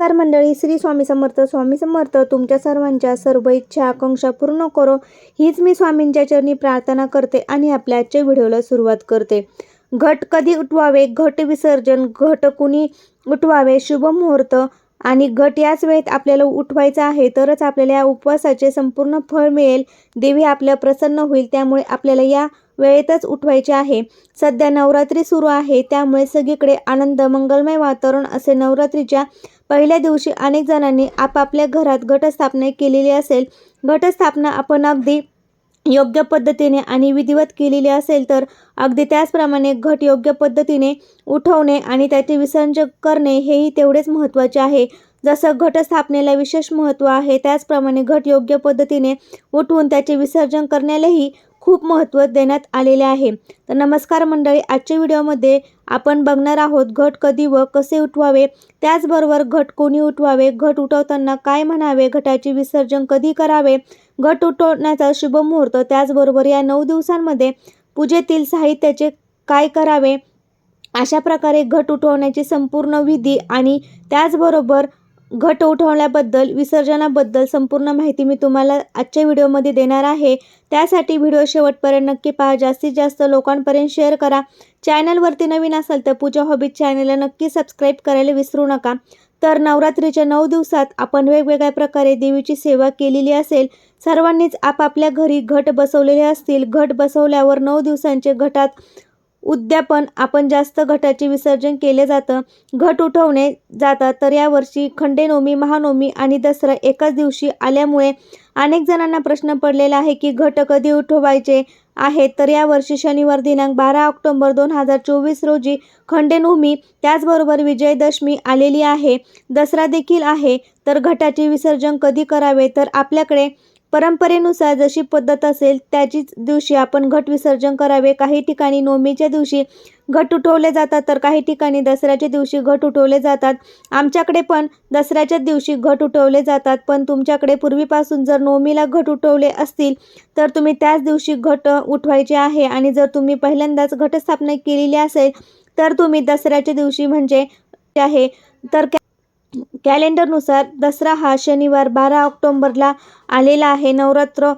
तर मंडळी श्री स्वामी समर्थ. स्वामी समर्थ तुमच्या सर्वांच्या सर्व इच्छा आकांक्षा पूर्ण करो. हीच मी स्वामींच्या चरणी प्रार्थना करते आणि आपल्या आजच्या व्हिडिओला सुरुवात करते. घट कधी उठवावे? घट विसर्जन. घट कुणी उठवावे? शुभ मुहूर्त. आणि घट याच वेळेत आपल्याला उठवायचा आहे तरच आपल्याला या उपवासाचे संपूर्ण फळ मिळेल. देवी आपल्या प्रसन्न होईल त्यामुळे आपल्याला या वेळेतच उठवायचे आहे. सध्या नवरात्री सुरू आहे त्यामुळे सगळीकडे आनंद मंगलमय वातावरण असे नवरात्रीच्या पहिल्या दिवशी अनेक जणांनी आपापल्या घरात घटस्थापना केलेली असेल. घटस्थापना आपण अगदी योग्य पद्धतीने आणि विधिवत केलेली असेल तर अगदी त्याचप्रमाणे घट योग्य पद्धतीने उठवणे आणि त्याचे विसर्जन करणे हेही तेवढेच महत्त्वाचे आहे. जसं घटस्थापनेला विशेष महत्त्व आहे त्याचप्रमाणे घट योग्य पद्धतीने उठवून त्याचे विसर्जन करण्यालाही खूप महत्त्व देण्यात आलेले आहे. तर नमस्कार मंडळी आजच्या व्हिडिओमध्ये आपण बघणार आहोत घट कधी व कसे उठवावे? त्याचबरोबर घट कोणी उठवावे? घट उठवताना काय म्हणावे? घटाचे विसर्जन कधी करावे? घट उठवण्याचा शुभ मुहूर्त त्याचबरोबर या नऊ दिवसांमध्ये पूजेतील साहित्याचे काय करावे? अशा प्रकारे घट उठवण्याची संपूर्ण विधी आणि त्याचबरोबर घट उठवल्याबद्दल विसर्जनाबद्दल संपूर्ण माहिती मी तुम्हाला आजच्या व्हिडिओमध्ये देणार आहे. त्यासाठी व्हिडिओ शेवटपर्यंत नक्की पहा. जास्तीत जास्त लोकांपर्यंत शेअर करा. चॅनलवरती नवीन असाल तर पूजा हॉबीज चॅनलला नक्की सबस्क्राईब करायला विसरू नका. तर नवरात्रीच्या नऊ दिवसात आपण वेगवेगळ्या प्रकारे देवीची सेवा केलेली असेल. सर्वांनीच आपापल्या घरी घट बसवलेले असतील. घट बसवल्यावर नऊ दिवसांचे घटात उद्यापन आपण जास्त घटाचे विसर्जन केले जातं घट उठवणे जातात. तर यावर्षी खंडेनवमी महानवमी आणि दसरा एकाच दिवशी आल्यामुळे अनेक जणांना प्रश्न पडलेला आहे की घट कधी उठवायचे आहेत. तर यावर्षी शनिवार दिनांक बारा ऑक्टोंबर दोन हजार चोवीस रोजी खंडेनवमी त्याचबरोबर विजयदशमी आलेली आहे. दसरा देखील आहे. तर घटाचे विसर्जन कधी करावे? तर आपल्याकडे परंपरेनुसार जशी पद्धत असेल त्याचीच दिवशी आपण घट विसर्जन करावे. काही ठिकाणी नवमीच्या दिवशी घट उठवले जातात तर काही ठिकाणी दसऱ्याच्या दिवशी घट उठवले जातात. आमच्याकडे पण दसऱ्याच्या दिवशी घट उठवले जातात पण तुमच्याकडे पूर्वीपासून जर नवमीला घट उठवले असतील तर तुम्ही त्याच दिवशी घट उठवायचे आहे. आणि जर तुम्ही पहिल्यांदाच घटस्थापना केलेली असेल तर तुम्ही दसऱ्याच्या दिवशी म्हणजे आहे. तर कॅलेंडरनुसार दसरा हा शनिवार बारा ऑक्टोंबरला आलेला आहे. नवरात्र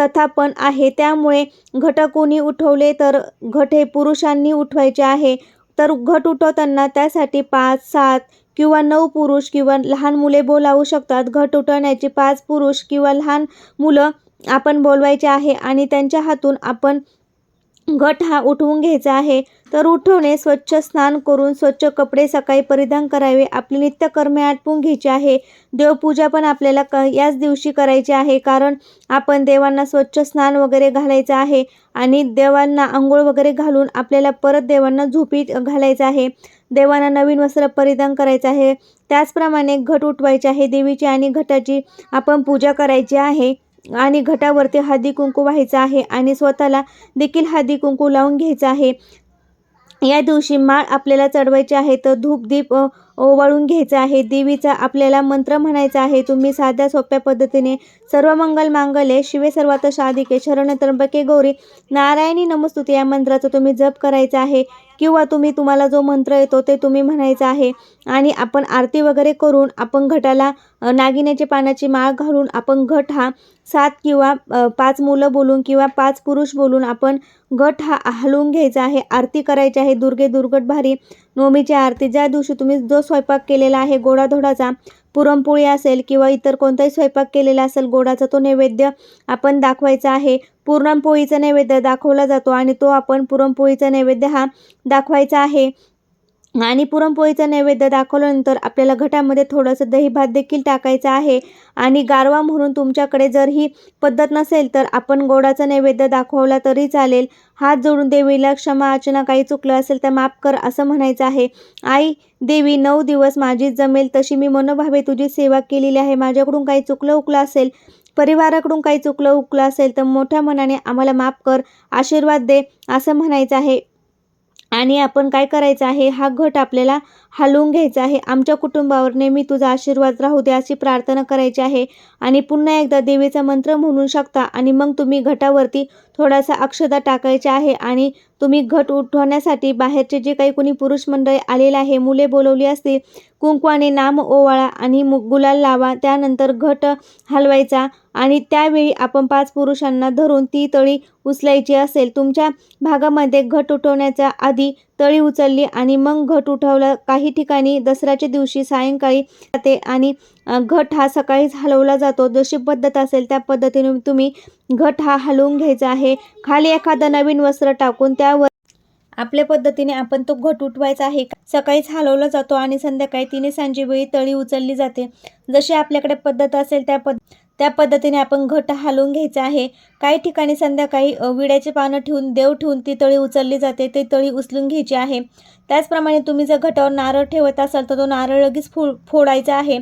तथा पण आहे. त्यामुळे घट कोणी उठवले तर घट हे पुरुषांनी उठवायचे आहे. तर घट उठवताना त्यासाठी पाच सात किंवा नऊ पुरुष किंवा लहान मुले बोलावू शकतात. घट उठवण्याची पाच पुरुष किंवा लहान मुलं आपण बोलवायचे आहे आणि त्यांच्या हातून आपण घट हा उठवून घ्यायचा आहे. तर उठवणे स्वच्छ स्नान करून स्वच्छ कपडे सकाळी परिधान करावे. आपली नित्यकर्मे आटपून घ्यायची आहे. देवपूजा पण आपल्याला क याच दिवशी करायची आहे. कारण आपण देवांना स्वच्छ स्नान वगैरे घालायचं आहे आणि देवांना आंघोळ वगैरे घालून आपल्याला परत देवांना झोपी घालायचं आहे. देवांना नवीन वस्त्र परिधान करायचं आहे. त्याचप्रमाणे घट उठवायचे आहे. देवीची आणि घटाची आपण पूजा करायची आहे आणि घटावरती हळदी कुंकू व्हायचं आहे आणि स्वतःला देखील हळदी कुंकू लावून घ्यायचं आहे. या दिवशी माळ आपल्याला चढवायची आहे. तर धूप दीप ओवाळून घ्यायचा आहे. देवीचा आपल्याला मंत्र म्हणायचा आहे. तुम्ही साध्या सोप्या पद्धतीने सर्व मंगल मांगले शिवे सर्वात शादिके शरण त्र्यंबके गौरी नारायणी नमस्तुती या मंत्राचा तुम्ही जप करायचा आहे. किंवा तुम्ही तुम्हाला जो मंत्र येतो ते तुम्ही म्हणायचा आहे. आणि आपण आरती वगैरे करून आपण घटाला नागिन्याचे पानाची माळ घालून आपण घट हा सात किंवा पाच मुलं बोलून किंवा पाच पुरुष बोलून आपण घट हा हलवून घ्यायचा आहे. आरती करायची आहे. दुर्गे दुर्गट भारी नवमीची आरती. ज्या दिवशी तुम्ही जो स्वयंपाक केलेला आहे गोडाधोडाचा पुरणपोळी असेल किंवा इतर कोणताही स्वयंपाक केलेला असेल गोडाचा तो नैवेद्य आपण दाखवायचा आहे. पुरणपोळीचा नैवेद्य दाखवला जातो आणि तो आपण पुरणपोळीचा नैवेद्य हा दाखवायचा आहे. आणि पुरणपोळीचा नैवेद्य दाखवल्यानंतर आपल्याला घटामध्ये थोडंसं दही भात देखील टाकायचं आहे. आणि गारवा म्हणून तुमच्याकडे जर ही पद्धत नसेल तर आपण गोडाचा नैवेद्य दाखवला तरी चालेल. हात जोडून देवीला क्षमा अर्चना काही चुकलं असेल तर माफ कर असं म्हणायचं आहे. आई देवी नऊ दिवस माझी जमेल तशी मी मनोभावे तुझी सेवा केलेली आहे. माझ्याकडून काही चुकलं उकलं असेल परिवाराकडून काही चुकलं उकलं असेल तर मोठ्या मनाने आम्हाला माफ कर आशीर्वाद दे असं म्हणायचं आहे. आणि आपण काय करायचं आहे? हा घट आपल्याला हलवून घ्यायचं आहे. आमच्या कुटुंबावर नेहमी तुझा आशीर्वाद राहू दे अशी प्रार्थना करायची आहे. आणि पुन्हा एकदा देवीचा मंत्र म्हणू शकता. आणि मग तुम्ही घटावरती थोडासा अक्षदा टाकायचा आहे. आणि तुम्ही घट उठवण्यासाठी बाहेरचे जे काही कोणी पुरुष मंडळी आलेले आहे मुले बोलवली असतील कुंकवाने नाम ओवाळा आणि गुलाल लावा. त्यानंतर घट हलवायचा. आणि त्यावेळी आपण पाच पुरुषांना धरून ती तळी उचलायची असेल. तुमच्या भागामध्ये घट उठवण्याच्या आधी तळी उचलली आणि मग घट उठवला काही ठिकाणी दसऱ्याच्या दिवशी सायंकाळी जाते आणि घट हा सकाळीच हलवला जातो. जशी पद्धत असेल त्या पद्धतीने तुम्ही घट हा हलवून घ्यायचा आहे. खाली एखादं नवीन वस्त्र टाकून त्यावर आपल्या पद्धतीने आपण तो घट उठवायचा आहे. सकाळीच हलवला जातो आणि संध्याकाळी तिने सांजे वेळी तळी उचलली जाते. जशी आपल्याकडे पद्धत असेल त्या पद्ध त्या पद्धतीने आपण घट हालवून घ्यायचा आहे. काही ठिकाणी संध्याकाळी विड्याचे पानं ठेवून देव ठेवून ती तळी उचलली जाते ते तळी उचलून घ्यायची आहे. त्याचप्रमाणे तुम्ही जर घटावर नारळ ठेवत असाल तर तो नारळ लगेच फो फोडायचा आहे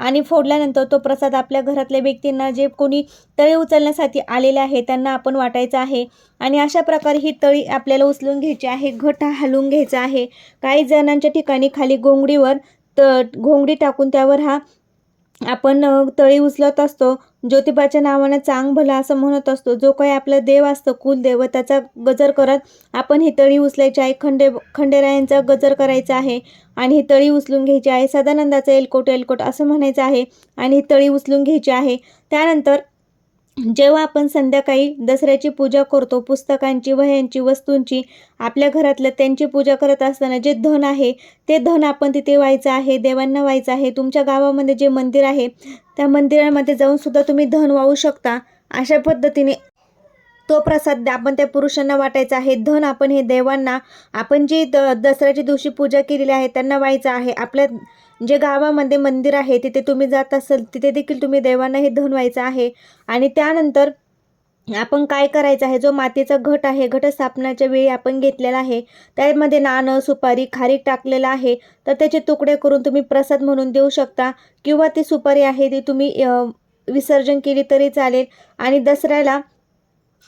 आणि फोडल्यानंतर तो प्रसाद आपल्या घरातल्या व्यक्तींना जे कोणी तळी उचलण्यासाठी आलेले आहे त्यांना आपण वाटायचा आहे. आणि अशा प्रकारे ही तळी आपल्याला उचलून घ्यायची आहे घट हलवून घ्यायचा आहे. काही जणांच्या ठिकाणी खाली घोंगडीवर त घोंगडी टाकून त्यावर हा आपण तळी उचलत असतो ज्योतिबाच्या नावानं चांग भला असं म्हणत असतो जो काही आपला देव असतो कुलदेव त्याचा गजर करत आपण ही तळी उचलायची आहे खंडे खंडेरायांचा गजर करायचा आहे आणि ही तळी उचलून घ्यायची आहे सदानंदाचं एलकोट एलकोट असं म्हणायचं आहे आणि ही तळी उचलून घ्यायची आहे. त्यानंतर जेव्हा आपण संध्याकाळी दसऱ्याची पूजा करतो पुस्तकांची वह्यांची वस्तूंची आपल्या घरातल्या त्यांची पूजा करत असताना जे धन आहे ते धन आपण तिथे व्हायचं आहे देवांना व्हायचं आहे तुमच्या गावामध्ये जे मंदिर आहे त्या मंदिरामध्ये जाऊनसुद्धा तुम्ही धन वाहू शकता अशा पद्धतीने तो प्रसाद आपण त्या पुरुषांना वाटायचा आहे. धन आपण हे देवांना आपण जी द दसऱ्याच्या दिवशी पूजा केलेली आहे त्यांना व्हायचं आहे. आपल्या जे गावामध्ये मंदिर आहे तिथे तुम्ही जात असाल तिथे देखील तुम्ही देवांना हे धन व्हायचं आहे. आणि त्यानंतर आपण काय करायचं आहे जो मातीचा घट आहे घटस्थापनाच्या वेळी आपण घेतलेला आहे त्यामध्ये नाणं सुपारी खारीक टाकलेलं आहे तर त्याचे तुकडे करून तुम्ही प्रसाद म्हणून देऊ शकता किंवा ती सुपारी आहे ती तुम्ही विसर्जन केली तरी चालेल. आणि दसऱ्याला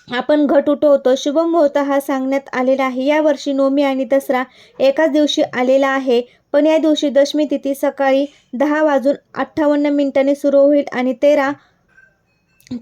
आपण घट उठवतो. शुभ मुहूर्त हा सांगण्यात आलेला आहे. यावर्षी नवमी आणि दसरा एकाच दिवशी आलेला आहे. पण या दिवशी दशमी तिथी सकाळी दहा वाजून अठ्ठावन्न मिनिटांनी सुरू होईल आणि तेरा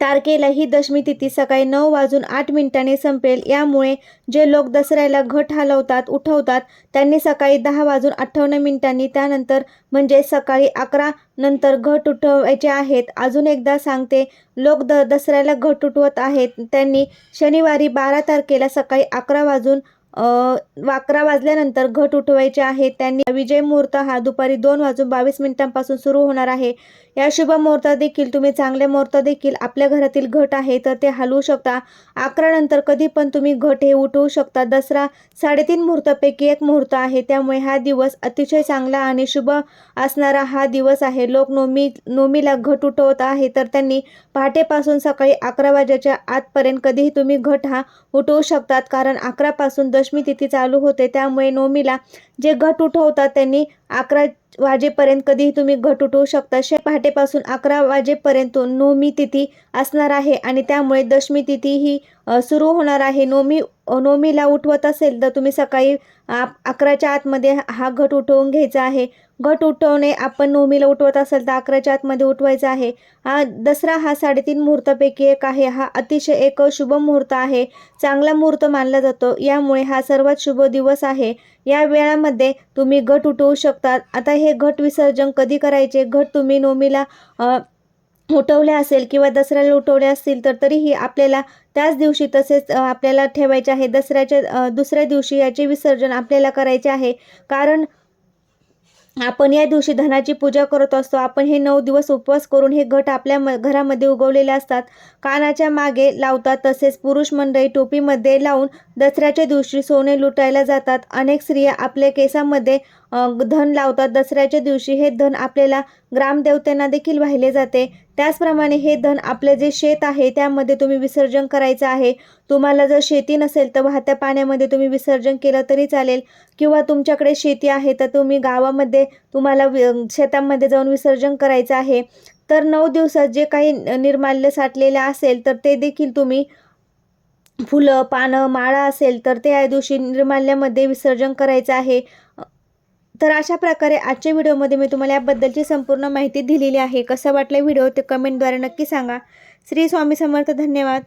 तारखेला ही दशमी तिथी सकाळी नऊ वाजून आठ मिनिटांनी संपेल. यामुळे जे लोक दसऱ्याला घट हलवतात उठवतात त्यांनी सकाळी दहा वाजून अठ्ठावन्न मिनिटांनी त्यानंतर म्हणजे सकाळी अकरा नंतर घट उठवायचे आहेत. अजून एकदा सांगते लोक द दसऱ्याला घट उठवत आहेत. त्यांनी शनिवारी बारा तारखेला सकाळी अकरा वाजून अकरा वाजल्यानंतर घट उठवायचे आहे. त्यांनी विजय मुहूर्त हा दुपारी दोन वाजून बावीस मिनिटांपासून सुरू होणार आहे. या शुभ मुहूर्तात देखील तुम्ही चांगले मुहूर्त देखील आपल्या घरातील घट आहे तर ते हलवू शकता. अकरा नंतर कधी पण तुम्ही घट हे उठवू शकता. दसरा साडेतीन मुहूर्तापैकी एक मुहूर्त आहे. त्यामुळे हा दिवस अतिशय चांगला आणि शुभ असणारा हा दिवस आहे. लोक नोमी नोमीला घट उठवत आहे तर त्यांनी पहाटेपासून सकाळी अकरा वाजेच्या आतपर्यंत कधीही तुम्ही घट हा उठवू शकतात कारण अकरापासून दश दशमी तिथी चालू होते. त्यामुळे नोमीला जे घट उठवतात त्यांनी अकरा वाजेपर्यंत कधीही तुम्ही घट उठवू शकता. शे पहाटेपासून अकरा वाजेपर्यंत नवमी तिथी असणार आहे आणि त्यामुळे दशमी तिथी ही सुरू होणार आहे. नवमी नवमीला उठवत असेल तर तुम्ही सकाळी अकराच्या आतमध्ये हा घट उठवून घ्यायचा आहे. घट उठवणे आपण नवमीला उठवत असेल तर अकराच्या आतमध्ये उठवायचा आहे. हा दसरा हा साडेतीन मुहूर्तापैकी एक आहे. हा अतिशय एक शुभ मुहूर्त आहे. चांगला मुहूर्त मानला जातो. यामुळे हा सर्वात शुभ दिवस आहे. या वेळामध्ये तुम्ही घट उठवू शकतात. आता हे घट विसर्जन कधी करायचे? घट तुम्ही नवमीला उठवले असेल किंवा दसऱ्याला उठवले असतील तर तरीही आपल्याला त्याच दिवशी तसेच आपल्याला ठेवायचे आहे. दसऱ्याच्या दुसऱ्या दिवशी याचे विसर्जन आपल्याला करायचे आहे. कारण आपण या दिवशी धनाची पूजा करत असतो. आपण हे नऊ दिवस उपवास करून हे घट आपल्या म घरामध्ये उगवलेले असतात. कानाच्या मागे लावतात. तसेच पुरुष मंडळी टोपीमध्ये लावून दसऱ्याच्या दिवशी सोने लुटायला जातात. अनेक स्त्रिया आपल्या केसामध्ये धन लावतात. दसऱ्याच्या दिवशी हे धन आपल्याला ग्रामदेवतेंना देखील वाहिले जाते. त्याचप्रमाणे हे धन आपले जे शेत आहे त्यामध्ये तुम्ही विसर्जन करायचं आहे. तुम्हाला जर शेती नसेल तर वाहत्या पाण्यामध्ये तुम्ही विसर्जन केलं तरी चालेल. किंवा तुमच्याकडे शेती आहे तर तुम्ही गावामध्ये तुम्हाला शेतामध्ये जाऊन विसर्जन करायचं आहे. तर नऊ दिवसात जे काही निर्माल्य साठलेलं असेल तर ते देखील तुम्ही फुलं पानं माळा असेल तर त्या दिवशी निर्माल्यामध्ये विसर्जन करायचं आहे. तर अशा प्रकारे आजच्या व्हिडिओमध्ये मी तुम्हाला याबद्दलची संपूर्ण माहिती दिलेली आहे. कसं वाटलं व्हिडिओ ते कमेंटद्वारे नक्की सांगा. श्री स्वामी समर्थ धन्यवाद.